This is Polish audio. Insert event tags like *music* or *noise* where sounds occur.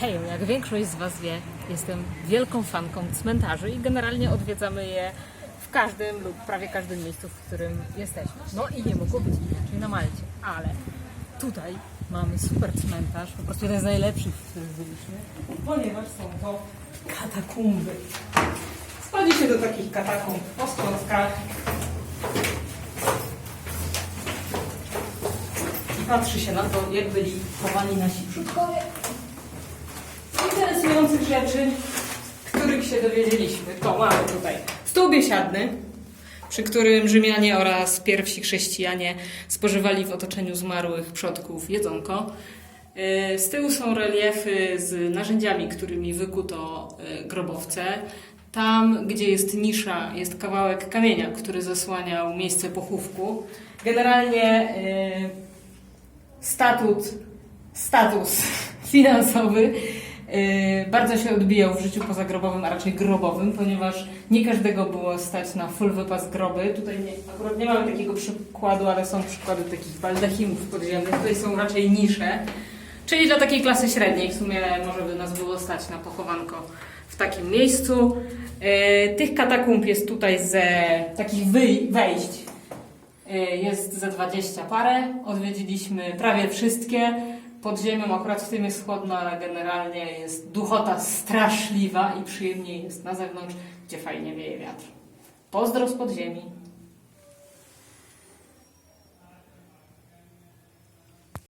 Hej, jak większość z Was wie, jestem wielką fanką cmentarzy i generalnie odwiedzamy je w każdym lub prawie każdym miejscu, w którym jesteśmy. No i nie mogło być inaczej na Malcie, ale tutaj mamy super cmentarz, po prostu jeden z najlepszych, w których byliśmy, ponieważ są to katakumby. Się do takich katakumb po schodkach i patrzy się na to, jak byli chowani nasi przodkowie interesujących rzeczy, których się dowiedzieliśmy. To mamy tutaj stół biesiadny, przy którym Rzymianie oraz pierwsi chrześcijanie spożywali w otoczeniu zmarłych przodków jedzonko. Yy, Z tyłu są reliefy z narzędziami, którymi wykuto yy, grobowce. Tam, gdzie jest nisza, jest kawałek kamienia, który zasłaniał miejsce pochówku. Generalnie yy, statut, status *laughs* finansowy bardzo się odbijał w życiu pozagrobowym, a raczej grobowym, ponieważ nie każdego było stać na full wypas groby. Tutaj nie, akurat nie mamy takiego przykładu, ale są przykłady takich baldachimów podziemnych. Tutaj są raczej nisze, czyli dla takiej klasy średniej w sumie może by nas było stać na pochowanko w takim miejscu. Yy, tych katakumb jest tutaj ze takich wejść Y, Jest ze 20 parę. Odwiedziliśmy prawie wszystkie. Pod ziemią akurat w tym jest chłodno, ale generalnie jest duchota straszliwa i przyjemniej jest na zewnątrz, gdzie fajnie wieje wiatr. Pozdro z podziemi.